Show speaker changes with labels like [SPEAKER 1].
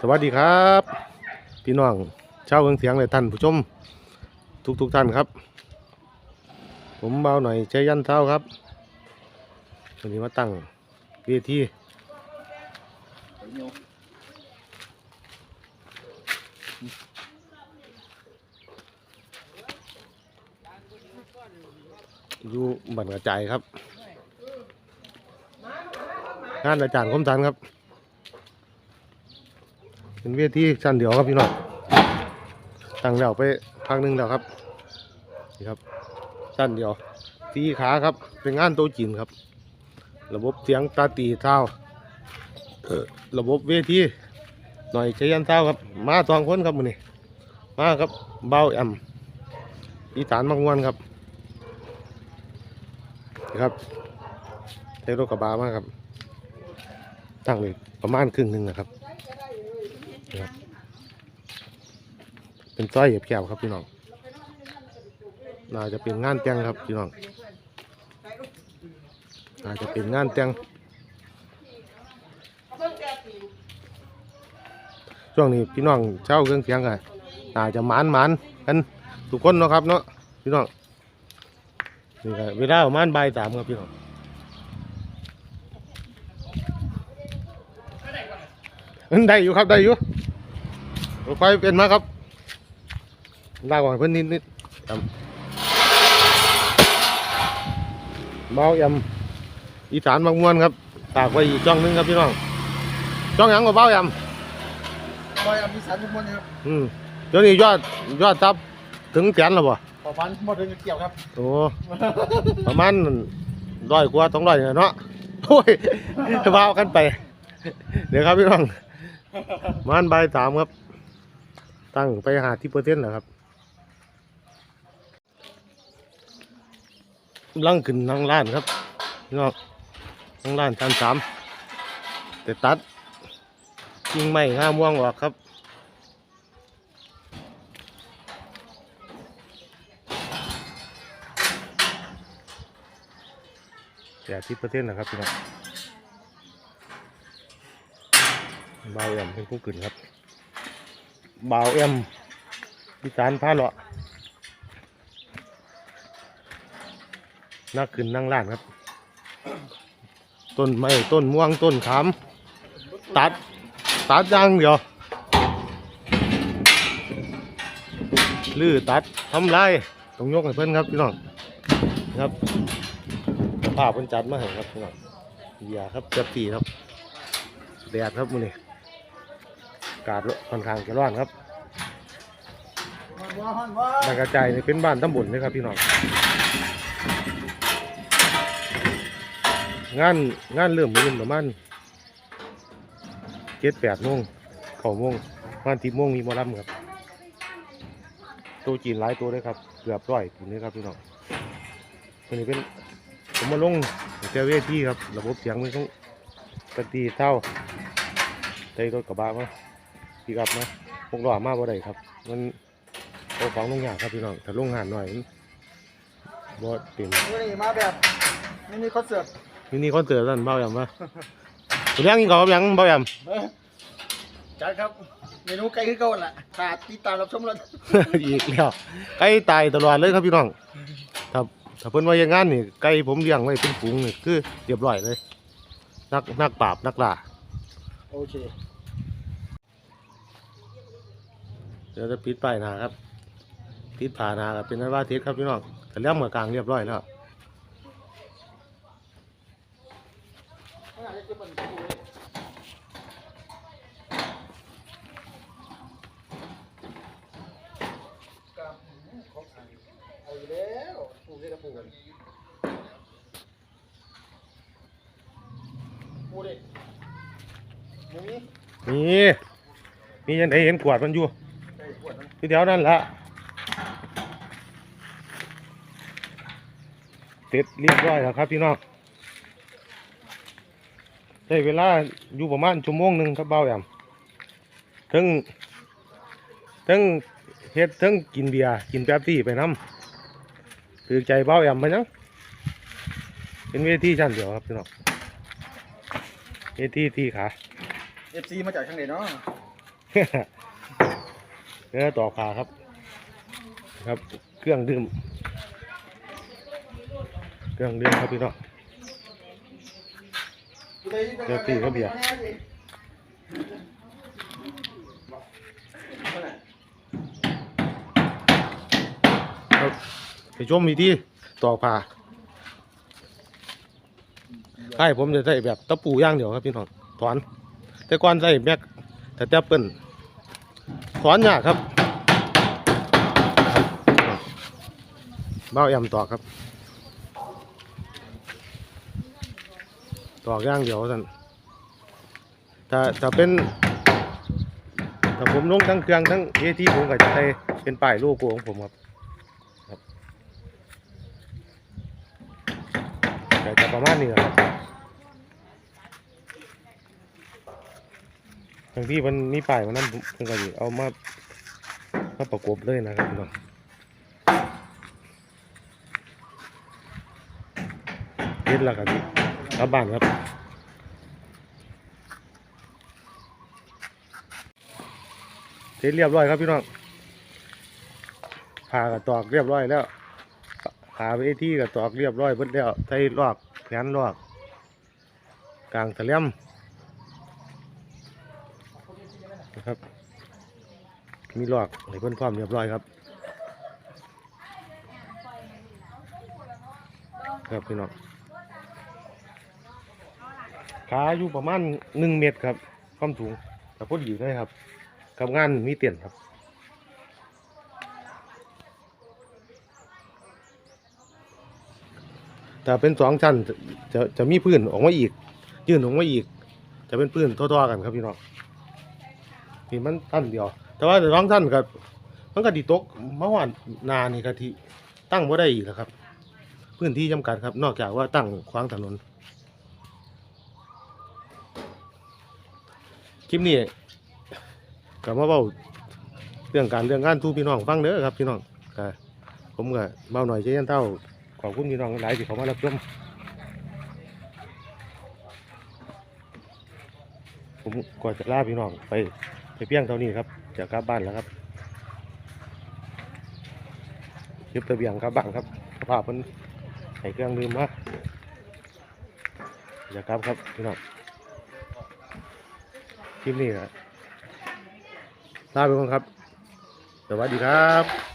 [SPEAKER 1] สวัสดีครับ พี่น้องเชาวเมืองเสียงและท่านผู้ชม ทุกทุกๆท่านครับ ผมเบาหน่อยใจยันเท้าครับวันนี้มาตั้งเวทีอยู่บันกระจายครับ งานอาจารย์คมสันครับ เป็นเวทีชั้นเดียวครับพี่น้องตั้งแล้วไปพักหนึ่งแล้วครับนี่ครับชั้นเดียวตีขาครับ เป็นงานโต๊ะจีนครับ ระบบเสียงตาตีเท้าระบบเวทีหน่อยใช้ยันเท้าครับ มาสองคนครับมือนี้มาครับเบาแอมอีสานมังวนครับนี่ครับใช้รถกระบะมากครับตั้งเลยประมาณครึ่งหนึ่งนะครับ เป็นสร้อยเหยียบแก้วครับพี่น้องน่าจะเป็นงานแต่งครับพี่น้องน่าจะเป็นงานแต่งช่วงนี้พี่น้องเช่าเครื่องเสียงกันน่าจะหมานหมานกันทุกคนเนาะครับเนาะพี่น้องนี่ก็เวลาประมาณบ่ายสามครับพี่น้องอืมได้อยู่ครับได้อยู่ค่อยเป็นมาครับ ลากก่อนเพิ่นนิดนิดๆครับเบายำอีสานบางมวนครับตากไว้อีกจ้องหนึงครับพี่น้องจ้องหยังกับเบาย
[SPEAKER 2] บอยอภิสันทุกคนครับำ
[SPEAKER 1] อืมเดี๋ยวนี้ยอดยอดซับถึงแสนแล้วบ่
[SPEAKER 2] ขอพันหมดเลยเกี่ยวครับ
[SPEAKER 1] โอ้ประมาณร้อยกว่าสองร้อยเนาะโอ้ยเบากันไป เดี๋ยวครับพี่น้องประมันใบายสามครับ ตั้งไปหาที่เปอร์เซ็นต์นะครับ กำลังขึ้นนั่งร้านครับพี่น้องนั่งร้านชั้นสามแต่ตัดกิ่งไม้ห้าม่วงออกครับแปดที่เปร์เซ็นะครับพี่น้องบาวเอ็มเป็นผู้ขึ้นครับบาวเอ็มพิสานพาเลาะ นักขึ้นนั่งล้านครับ ต้นไม้ต้นม่วงต้นขามตัดตัดอย่างเดียวลื้อตัดทำลายต้องยกให้เพื่อนครับพี่น้องครับภาพเพิ่นจัดมาให้ครับพี่น้องเบียร์ครับเจ็บปีครับแดดครับมื้อนี้อากาศค่อนข้างจะร้อนครับ
[SPEAKER 2] ฮันว่าฮันว่า
[SPEAKER 1] บางกระจายนี่เป็นบ้านตำบลเลยครับพี่น้อง งานงานเริ่มมื้อประมาณเจ็ดแปดโมงเก้าโมงประมาณสิบโมงมีมอลำครับตัวจีนหลายตัวเลยครับ เกือบร้อยตัวนี้ครับพี่น้องตัวนี้เป็นผมมาลงเจอเวทีครับ ระบบเสียงมันต้องกตีเท่าใช้รถกระบะมาปีกับมาพวกล้อมาบ่ได้ครับ มันเอาของลงยากครับพี่น้องถ้าลงหานหน่อยมันบ่เต็ม
[SPEAKER 2] วันนี้มาแบบไม่มีคอนเสิร์ต
[SPEAKER 1] มินี่คอนเสิร์ตนั่นเบาอย่างมาเลี้ยงกินก่อนครับยังเบาอย่าง
[SPEAKER 2] เอ้ยจัดครับเมนูไก่คือเก่าหั่นล่ะขาดติดตามรับชมแล้ว
[SPEAKER 1] อีกแล้วไก่ตายตลอดเลยครับพี่น้องถ้าถ้าเพิ่นว่าอย่างงั้นนี่ไก่ผมเลี้ยงไว้เป็นฝูงนี่คือเรียบร้อยเลย นักนักปราบนักล่า
[SPEAKER 2] โอเค
[SPEAKER 1] เดี๋ยวจะปิดป้ายหนาครับติดผ่าหนาครับเป็นนั้นว่าทิศครับพี่น้องแต่เลี้ยงเมื่อกลางเรียบร้อยแล้ว
[SPEAKER 2] เอาอยู่แล้วปลูกได้ก็ปลูกกันปลูกดิมึงนี่
[SPEAKER 1] นี่มียังไงเห็นกวดมันอยู่
[SPEAKER 2] ไก่ขวดมัน
[SPEAKER 1] ที่แถวนั่นละเสร็จเรียบร้อยแล้วครับพี่น้อง ใช้เวลาอยู่ประมาณชั่วโมงหนึ่งครับเบาแอมทั้งทั้งเฮ็ดทั้งกินเบียร์กินแป๊บซี่ไปน้ำถือใจเบาแอมไปยังเป็นเวทีชั้นเดียวครับพี่น้องเวทีที่ขา
[SPEAKER 2] เอฟซีมาจากทางไหนเนาะ
[SPEAKER 1] เนื้อต่อขาครับ ครับ เครื่องดื่ม เครื่องดื่มครับพี่น้อง เดี๋ยวตีก็เบียร์ไปชมวิธีต่อผ่าใช่ผมจะใส่แบบตะปูย่างเดียวครับพี่น้องถอน แต่ก่อนใส่แม็กแต่แต่เปิ้นถอนยากครับเบ้าแอมต่อครับ ตอกย่างเดียวท่นถ้าถ้าเป็นถ้าผมลงทั้งเครื่องทั้งเอทีผมก็จะใส่เป็นป้ายโลโก้ของผมครับแต่จะประมาณนี้ครับบางที่มันมีป้ายมันนั่นเพิ่นก็สิเอามามาประกบเลยนะครับพี่น้องเย็นแล้วครับพี่ กลับบ้านครับเสร็จเรียบร้อยครับพี่น้องผ่ากระตอกเรียบร้อยแล้วขาไปที่กับตอกเรียบร้อยเบิดแล้วใส่ลอกแขนลอกกลางตะเลี่ยมนะครับ มีลอกให้เพิ่นพร้อมเรียบร้อยครับ ครับพี่น้อง ขาอยู่ประมาณหนึ่งเมตรครับ ความสูงแต่พอดีเลยครับกับงานมีเตียนครับแต่เป็นสองชั้นจะจะจะมีพื้นออกมาอีก ยื่นออกมาอีก จะเป็นพื้นทั่วๆกันครับพี่น้องนี่มันชั้นเดียว แต่ว่าสองชั้นกับมันก็ดีตกมาหวานนานี่กะทิตั้งบ่ได้อีกแล้วครับ พื้นที่จำกัดครับ นอกจากว่าตั้งขวางถนน ลิปนี้ก็มาเว้าเรื่องการเรื่องงานทูพี่น้องฟังเด้อครับพี่น้องก็ผมก็เบาหน่อยเช่นเท่าขอบคุณพี่น้องหลายที่เขามารับชมผมก็จะลาพี่น้องไปไปเพียงเท่านี้ครับจะกลับบ้านแล้วครับเก็บตะเบียงกลับบ้านครับสภาพมันใส่เครื่องดื่มมาจะกลับครับพี่น้อง คลิปนี้ครับลาไปก่อนครับ สวัสดีครับ